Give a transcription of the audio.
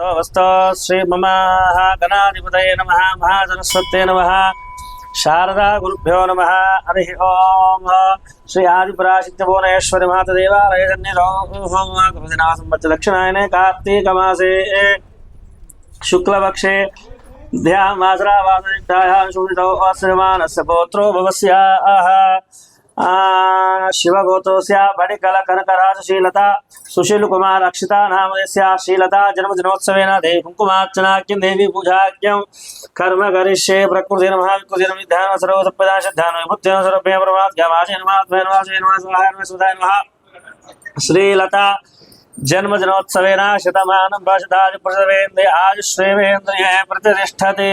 श्री मम गणाधिपतये नमः महासरस्वत्यै नमः शारदा गुरुभ्यो नमः, हरिः ओम्। श्री आदिपराशित्यभुवनेश्वरि मातदेवालय दक्षिणायने कार्तीकमासे, शुक्लपक्षे ध्यामासरावासनिष्ठायां शोभितौ अश्रमानस्य पौत्रो भवस्याः। आ, शिवगोत्रोऽस्य बडिकलकनकराजशीलता सुशीलकुमार अक्षिता नामयस्या शीलता जन्मदिनोत्सवेन देवी कुङ्कुमार्चनाख्यं देवी पूजाख्यं। कर्म करिष्ये प्रकृति नमः विकृति नमः ध्यान सर्वसप्पदा श्रद्धान विभुत्यन सर्वभ्य नमः श्रीलता जन्मदिनोत्सवेन शतमानं वर्षदादि प्रसवेन्द्रे आयुष्रेवेन्द्रिये प्रतिष्ठते।